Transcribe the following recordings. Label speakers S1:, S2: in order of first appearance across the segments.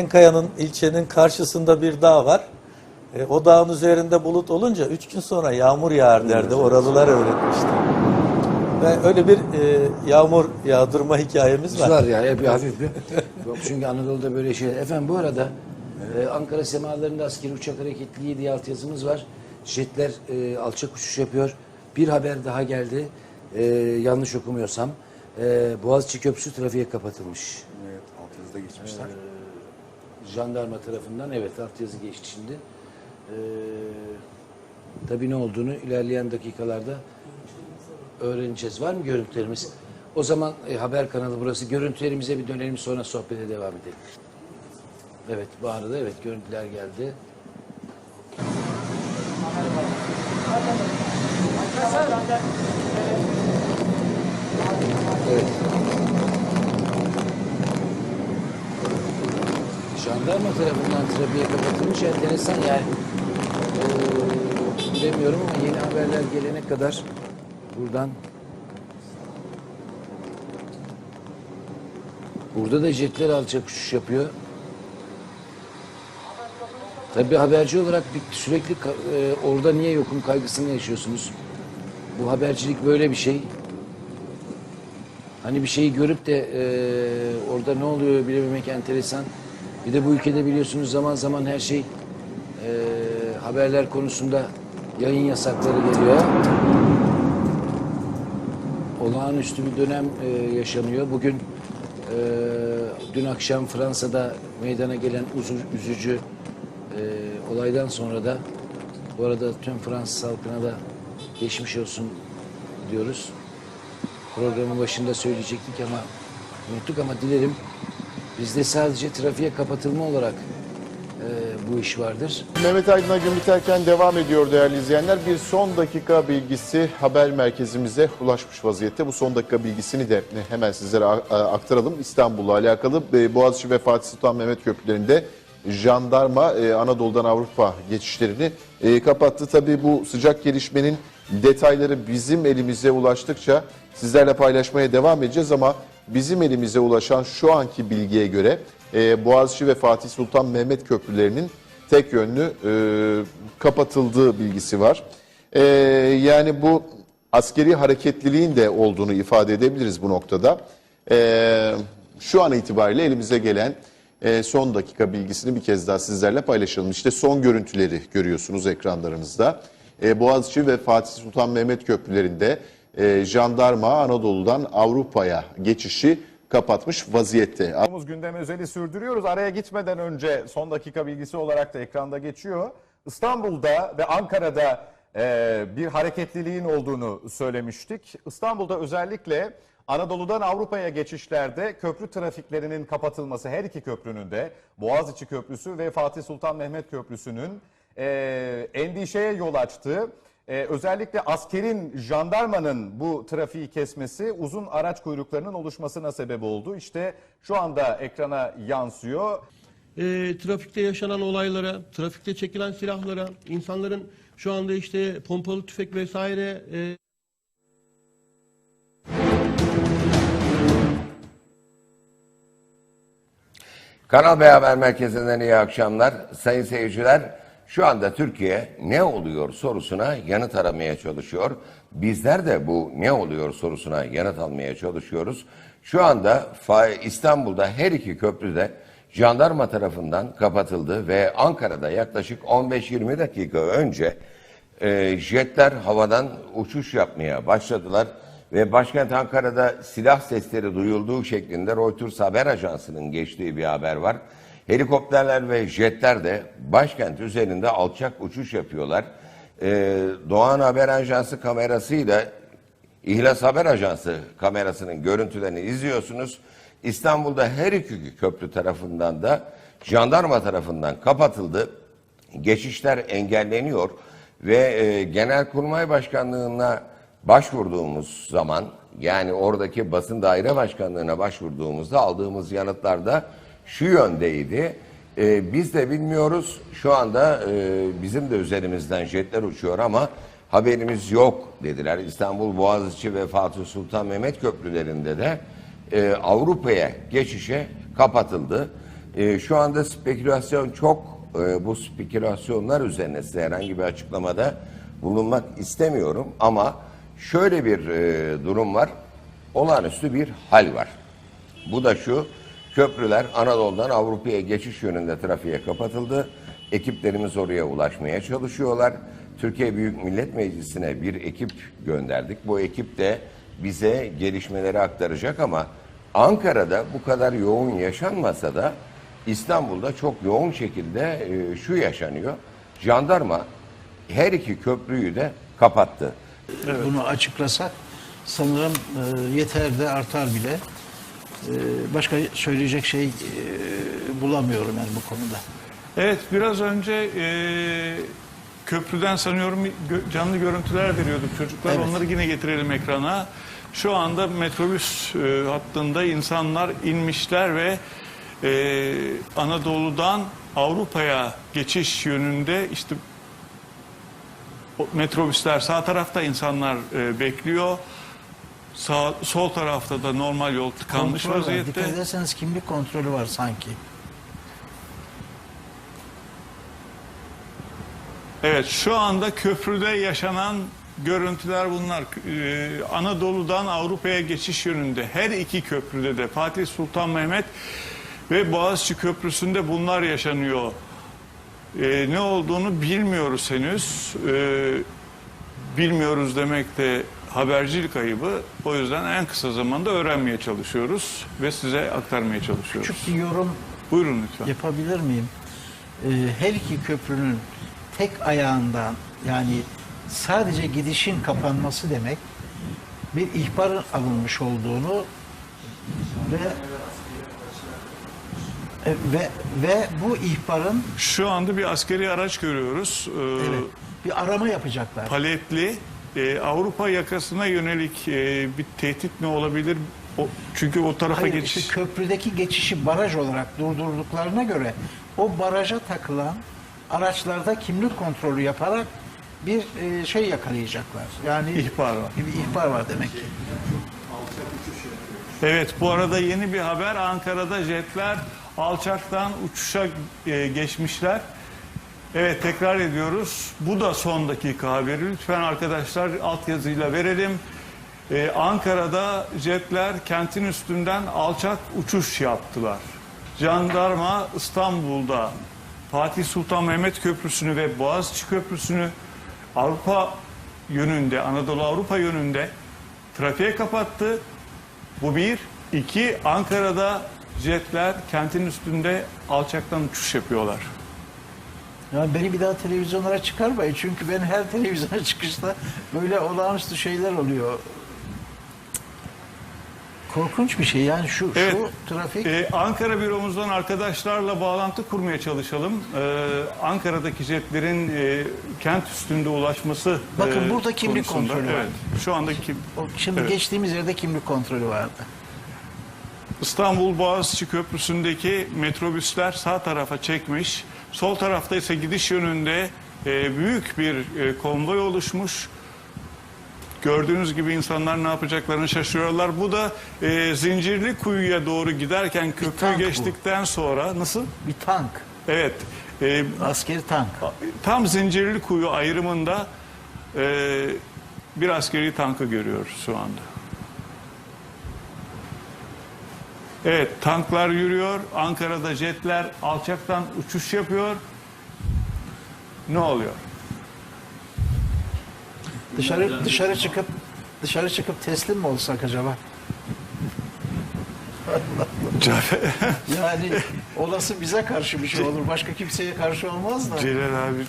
S1: Tenkaya'nın ilçenin karşısında bir dağ var. E, o dağın üzerinde bulut olunca üç gün sonra yağmur yağar derdi. Oralılar öğretmişti. Ve öyle bir e, yağmur yağdırma hikayemiz var.
S2: Var ya hep bir hafif bir. Yok çünkü Anadolu'da böyle şeyler. Efendim bu arada e, Ankara semalarında askeri uçak hareketliliği diye altyazımız var. Jetler e, alçak uçuş yapıyor. Bir haber daha geldi. E, yanlış okumuyorsam. E, Boğaziçi Köprüsü trafiğe kapatılmış.
S3: Evet, altyazıda geçmişler.
S2: Jandarma tarafından evet altyazı geçti şimdi. E, tabii ne olduğunu ilerleyen dakikalarda öğreneceğiz. Var mı görüntülerimiz? O zaman e, haber kanalı burası. Görüntülerimize bir dönelim sonra sohbete devam edelim. Evet bu arada evet görüntüler geldi. Evet. Jandarma tarafından trafiğe kapatılmış enteresan yani. Ee, bilemiyorum ama yeni haberler gelene kadar buradan Burada da jetler alçak uçuş yapıyor. Tabii haberci olarak bir, sürekli e, orada niye yokum kaygısını yaşıyorsunuz. Bu habercilik böyle bir şey. Hani bir şeyi görüp de e, orada ne oluyor bilememek enteresan. Bir de bu ülkede biliyorsunuz zaman zaman her şey e, haberler konusunda yayın yasakları geliyor. Olağanüstü bir dönem e, yaşanıyor. Bugün e, dün akşam Fransa'da meydana gelen uzu- üzücü e, olaydan sonra da bu arada tüm Fransız halkına da geçmiş olsun diyoruz. Programın başında söyleyecektik ama unuttuk ama dilerim bizde sadece trafiğe kapatılma olarak e, bu iş vardır.
S3: Mehmet Aydın'a gün biterken devam ediyor değerli izleyenler. Bir son dakika bilgisi haber merkezimize ulaşmış vaziyette. Bu son dakika bilgisini de hemen sizlere aktaralım. İstanbul'la alakalı e, Boğaziçi ve Fatih Sultan Mehmet Köprülerinde jandarma e, Anadolu'dan Avrupa geçişlerini e, kapattı. Tabii bu sıcak gelişmenin detayları bizim elimize ulaştıkça sizlerle paylaşmaya devam edeceğiz ama bizim elimize ulaşan şu anki bilgiye göre e, Boğaziçi ve Fatih Sultan Mehmet köprülerinin tek yönlü e, kapatıldığı bilgisi var. E, yani bu askeri hareketliliğin de olduğunu ifade edebiliriz bu noktada. E, şu an itibariyle elimize gelen e, son dakika bilgisini bir kez daha sizlerle paylaşalım. İşte son görüntüleri görüyorsunuz ekranlarınızda. E, Boğaziçi ve Fatih Sultan Mehmet köprülerinde e, jandarma Anadolu'dan Avrupa'ya geçişi kapatmış vaziyette.
S4: Konumuz gündem özeli sürdürüyoruz. Araya gitmeden önce son dakika bilgisi olarak da ekranda geçiyor. İstanbul'da ve Ankara'da e, bir hareketliliğin olduğunu söylemiştik. İstanbul'da özellikle Anadolu'dan Avrupa'ya geçişlerde köprü trafiklerinin kapatılması her iki köprünün de Boğaziçi Köprüsü ve Fatih Sultan Mehmet Köprüsü'nün e, endişeye yol açtığı ee, özellikle askerin, jandarmanın bu trafiği kesmesi uzun araç kuyruklarının oluşmasına sebep oldu. İşte şu anda ekrana yansıyor.
S5: e, trafikte yaşanan olaylara, trafikte çekilen silahlara, insanların şu anda işte pompalı tüfek vesaire e,
S6: Kanal B Haber Merkezi'nden iyi akşamlar. Sayın seyirciler, şu anda Türkiye ne oluyor sorusuna yanıt aramaya çalışıyor. Bizler de bu ne oluyor sorusuna yanıt almaya çalışıyoruz. Şu anda İstanbul'da her iki köprüde jandarma tarafından kapatıldı ve Ankara'da yaklaşık 15-20 dakika önce e, jetler havadan uçuş yapmaya başladılar ve başkent Ankara'da silah sesleri duyulduğu şeklinde Reuters haber ajansının geçtiği bir haber var. Helikopterler ve jetler de başkent üzerinde alçak uçuş yapıyorlar. Ee, Doğan Haber Ajansı kamerasıyla İhlas Haber Ajansı kamerasının görüntülerini izliyorsunuz. İstanbul'da her iki köprü tarafından da jandarma tarafından kapatıldı. Geçişler engelleniyor ve e, Genelkurmay Başkanlığı'na başvurduğumuz zaman yani oradaki basın daire başkanlığına başvurduğumuzda aldığımız yanıtlarda şu yöndeydi. E, biz de bilmiyoruz şu anda e, bizim de üzerimizden jetler uçuyor ama haberimiz yok dediler. İstanbul Boğaziçi ve Fatih Sultan Mehmet köprülerinde de e, Avrupa'ya geçişe kapatıldı. E, şu anda spekülasyon çok. E, bu spekülasyonlar üzerine size herhangi bir açıklamada bulunmak istemiyorum. Ama şöyle bir e, durum var. Olağanüstü bir hal var. Bu da şu, köprüler Anadolu'dan Avrupa'ya geçiş yönünde trafiğe kapatıldı. Ekiplerimiz oraya ulaşmaya çalışıyorlar. Türkiye Büyük Millet Meclisi'ne bir ekip gönderdik. Bu ekip de bize gelişmeleri aktaracak ama Ankara'da bu kadar yoğun yaşanmasa da İstanbul'da çok yoğun şekilde e, şu yaşanıyor. Jandarma her iki köprüyü de kapattı.
S7: Bunu açıklasak sanırım e, yeter de artar bile. E, başka söyleyecek şey e, bulamıyorum yani bu konuda.
S8: Evet biraz önce e, köprüden sanıyorum canlı görüntüler veriyorduk çocuklar.
S7: Evet.
S8: Onları yine getirelim ekrana. Şu anda metrobüs e, hattında insanlar inmişler ve e, Anadolu'dan Avrupa'ya geçiş yönünde işte metrobüsler sağ tarafta insanlar e, bekliyor. Sağ, sol tarafta da normal yol tıkanmış
S7: Kontrol var.
S8: vaziyette.
S7: Dikkat ederseniz kimlik kontrolü var sanki.
S8: Evet şu anda köprüde yaşanan görüntüler bunlar. Ee, Anadolu'dan Avrupa'ya geçiş yönünde her iki köprüde de Fatih Sultan Mehmet ve Boğaziçi Köprüsü'nde bunlar yaşanıyor. Ee, ne olduğunu bilmiyoruz henüz. Ee, bilmiyoruz demek de habercilik ayıbı. O yüzden en kısa zamanda öğrenmeye çalışıyoruz ve size aktarmaya çalışıyoruz.
S7: Küçük bir yorum
S8: Buyurun lütfen.
S7: yapabilir miyim? E, her iki köprünün tek ayağından yani sadece gidişin kapanması demek bir ihbarın alınmış olduğunu ve e, ve ve bu ihbarın
S8: Şu anda bir askeri araç görüyoruz. Ee,
S7: evet, bir arama yapacaklar.
S8: paletli e, Avrupa yakasına yönelik e, bir tehdit mi olabilir? O, çünkü o tarafa
S7: Hayır,
S8: geçiş.
S7: işte köprüdeki geçişi baraj olarak durdurduklarına göre o baraja takılan araçlarda kimlik kontrolü yaparak bir e, şey yakalayacaklar. Yani
S8: İhbar var.
S7: Bir ihbar var demek ki.
S8: Evet bu arada yeni bir haber Ankara'da jetler alçaktan uçuşa e, geçmişler. Evet tekrar ediyoruz. Bu da son dakika haberi. Lütfen arkadaşlar altyazıyla verelim. Ee, Ankara'da jetler kentin üstünden alçak uçuş yaptılar. Jandarma İstanbul'da Fatih Sultan Mehmet Köprüsü'nü ve Boğaziçi Köprüsü'nü Avrupa yönünde, Anadolu Avrupa yönünde trafiğe kapattı. Bu bir. İki, Ankara'da jetler kentin üstünde alçaktan uçuş yapıyorlar.
S7: Ya beni bir daha televizyonlara çıkarmayın. Çünkü ben her televizyona çıkışta böyle olağanüstü şeyler oluyor. Korkunç bir şey. Yani şu
S8: Evet.
S7: şu trafik
S8: Ee, Ankara büromuzdan arkadaşlarla bağlantı kurmaya çalışalım. Ee, Ankara'daki jetlerin e, kent üstünde ulaşması
S7: Bakın
S8: e,
S7: burada kimlik
S8: konusunda.
S7: kontrolü var.
S8: Evet, şu andaki
S7: o, şimdi
S8: Evet.
S7: geçtiğimiz yerde kimlik kontrolü vardı.
S8: İstanbul Boğaziçi Köprüsü'ndeki metrobüsler sağ tarafa çekmiş. Sol tarafta ise gidiş yönünde e, büyük bir e, konvoy oluşmuş. Gördüğünüz gibi insanlar ne yapacaklarını şaşırıyorlar. Bu da e, Zincirli Kuyu'ya doğru giderken köprüyü
S7: tank bu.
S8: geçtikten sonra nasıl?
S7: Bir tank.
S8: Evet. E,
S7: Askeri tank.
S8: tam Zincirli Kuyu ayrımında e, bir askeri tankı görüyoruz şu anda. Evet tanklar yürüyor. Ankara'da jetler alçaktan uçuş yapıyor. Ne oluyor?
S7: Dışarı dışarı çıkıp dışarı çıkıp teslim mi olsak acaba? Yani olası bize karşı bir şey olur. Başka kimseye karşı olmaz da.
S8: Celal abi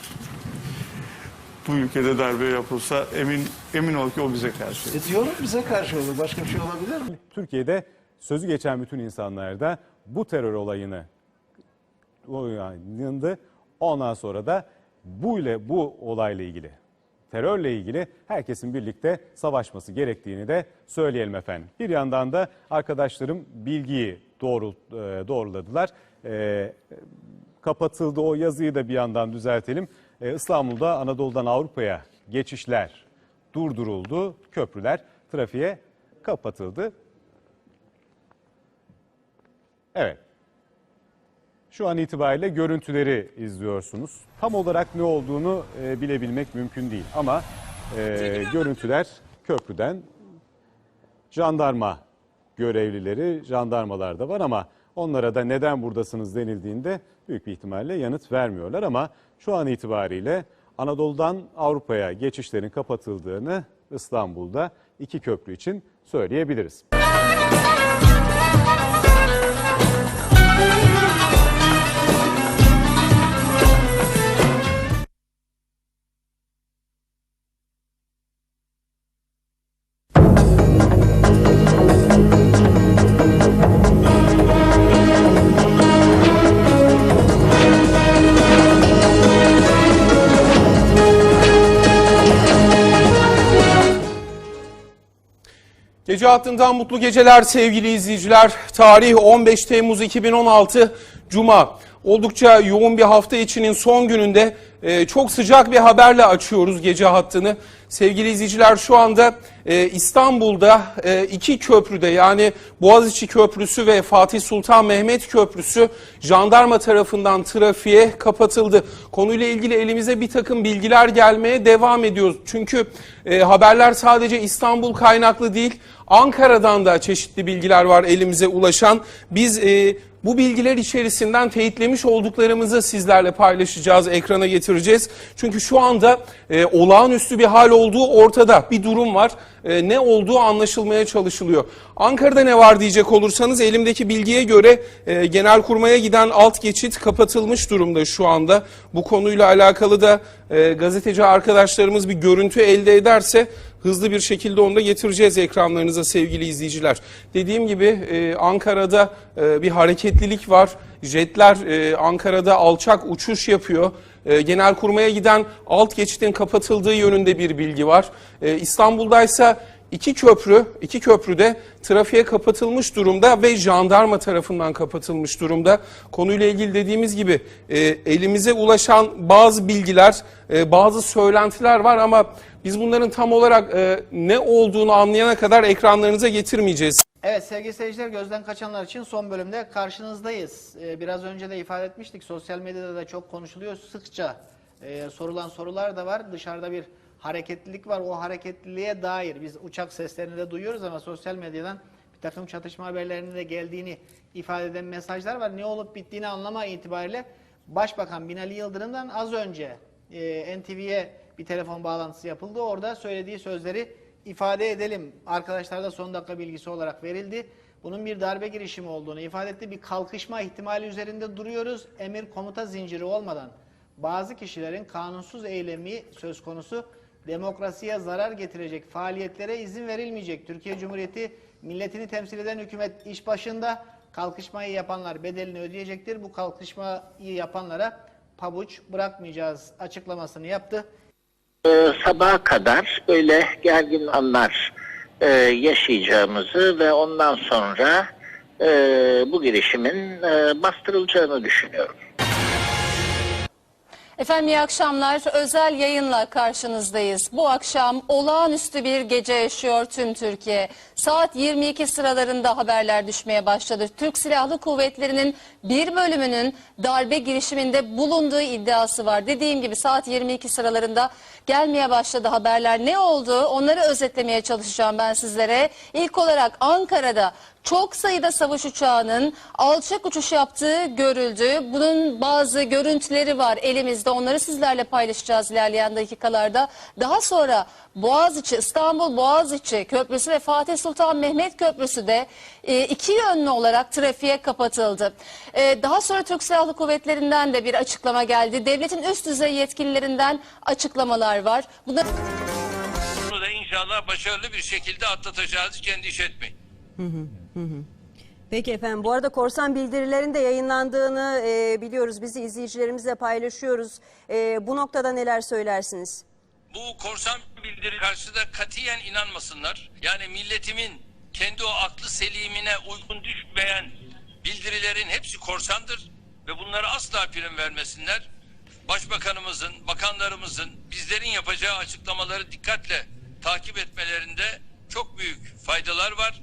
S8: bu ülkede darbe yapılsa emin emin ol ki o bize karşı.
S7: E diyorum bize karşı olur. Başka bir şey olabilir mi?
S9: Türkiye'de sözü geçen bütün insanlar da bu terör olayını oyandı. Ondan sonra da bu ile bu olayla ilgili terörle ilgili herkesin birlikte savaşması gerektiğini de söyleyelim efendim. Bir yandan da arkadaşlarım bilgiyi doğru e, doğruladılar. E, kapatıldı o yazıyı da bir yandan düzeltelim. E, İstanbul'da Anadolu'dan Avrupa'ya geçişler durduruldu. Köprüler trafiğe kapatıldı. Evet. Şu an itibariyle görüntüleri izliyorsunuz. Tam olarak ne olduğunu e, bilebilmek mümkün değil ama e, görüntüler köprüden jandarma görevlileri, jandarmalar da var ama onlara da neden buradasınız denildiğinde büyük bir ihtimalle yanıt vermiyorlar ama şu an itibariyle Anadolu'dan Avrupa'ya geçişlerin kapatıldığını İstanbul'da iki köprü için söyleyebiliriz. Thank you.
S10: Gece hattından mutlu geceler sevgili izleyiciler. Tarih 15 Temmuz 2016 Cuma. Oldukça yoğun bir hafta içinin son gününde e, çok sıcak bir haberle açıyoruz gece hattını. Sevgili izleyiciler şu anda e, İstanbul'da e, iki köprüde yani Boğaziçi Köprüsü ve Fatih Sultan Mehmet Köprüsü jandarma tarafından trafiğe kapatıldı. Konuyla ilgili elimize bir takım bilgiler gelmeye devam ediyor. Çünkü e, haberler sadece İstanbul kaynaklı değil Ankara'dan da çeşitli bilgiler var elimize ulaşan. Biz e, bu bilgiler içerisinden teyitlemiş olduklarımızı sizlerle paylaşacağız, ekrana getireceğiz. Çünkü şu anda e, olağanüstü bir hal olduğu ortada. Bir durum var. E, ne olduğu anlaşılmaya çalışılıyor. Ankara'da ne var diyecek olursanız elimdeki bilgiye göre e, Genelkurmay'a giden alt geçit kapatılmış durumda şu anda. Bu konuyla alakalı da e, gazeteci arkadaşlarımız bir görüntü elde ederse hızlı bir şekilde onu da getireceğiz ekranlarınıza sevgili izleyiciler. Dediğim gibi e, Ankara'da e, bir hareketlilik var. Jetler e, Ankara'da alçak uçuş yapıyor. E, Genelkurmay'a giden alt geçitin kapatıldığı yönünde bir bilgi var. E, İstanbul'daysa iki köprü, iki köprüde trafiğe kapatılmış durumda ve jandarma tarafından kapatılmış durumda. Konuyla ilgili dediğimiz gibi e, elimize ulaşan bazı bilgiler, e, bazı söylentiler var ama biz bunların tam olarak e, ne olduğunu anlayana kadar ekranlarınıza getirmeyeceğiz.
S11: Evet sevgili seyirciler gözden kaçanlar için son bölümde karşınızdayız. Ee, biraz önce de ifade etmiştik sosyal medyada da çok konuşuluyor. Sıkça e, sorulan sorular da var. Dışarıda bir hareketlilik var. O hareketliliğe dair biz uçak seslerini de duyuyoruz ama sosyal medyadan bir takım çatışma haberlerinin de geldiğini ifade eden mesajlar var. Ne olup bittiğini anlama itibariyle Başbakan Binali Yıldırım'dan az önce e, NTV'ye bir telefon bağlantısı yapıldı. Orada söylediği sözleri ifade edelim. Arkadaşlar da son dakika bilgisi olarak verildi. Bunun bir darbe girişimi olduğunu ifade etti. Bir kalkışma ihtimali üzerinde duruyoruz. Emir komuta zinciri olmadan bazı kişilerin kanunsuz eylemi söz konusu demokrasiye zarar getirecek faaliyetlere izin verilmeyecek. Türkiye Cumhuriyeti milletini temsil eden hükümet iş başında kalkışmayı yapanlar bedelini ödeyecektir. Bu kalkışmayı yapanlara pabuç bırakmayacağız açıklamasını yaptı.
S12: Ee, sabaha kadar böyle gergin anlar e, yaşayacağımızı ve ondan sonra e, bu girişimin e, bastırılacağını düşünüyorum.
S13: Efendim iyi akşamlar. Özel yayınla karşınızdayız. Bu akşam olağanüstü bir gece yaşıyor tüm Türkiye. Saat 22 sıralarında haberler düşmeye başladı. Türk Silahlı Kuvvetleri'nin bir bölümünün darbe girişiminde bulunduğu iddiası var. Dediğim gibi saat 22 sıralarında gelmeye başladı haberler. Ne oldu? Onları özetlemeye çalışacağım ben sizlere. İlk olarak Ankara'da çok sayıda savaş uçağının alçak uçuş yaptığı görüldü. Bunun bazı görüntüleri var elimizde. Onları sizlerle paylaşacağız ilerleyen dakikalarda. Daha sonra Boğaziçi, İstanbul Boğaziçi Köprüsü ve Fatih Sultan Mehmet Köprüsü de e, iki yönlü olarak trafiğe kapatıldı. E, daha sonra Türk Silahlı Kuvvetleri'nden de bir açıklama geldi. Devletin üst düzey yetkililerinden açıklamalar var. Bunlar...
S14: Bunu da inşallah başarılı bir şekilde atlatacağız. Hiç endişe etmeyin.
S15: Peki efendim bu arada korsan bildirilerin de yayınlandığını e, biliyoruz. Bizi izleyicilerimizle paylaşıyoruz. E, bu noktada neler söylersiniz?
S14: Bu korsan bildiri karşısında katiyen inanmasınlar. Yani milletimin kendi o aklı selimine uygun düşmeyen bildirilerin hepsi korsandır ve bunlara asla prim vermesinler. Başbakanımızın, bakanlarımızın, bizlerin yapacağı açıklamaları dikkatle takip etmelerinde çok büyük faydalar var.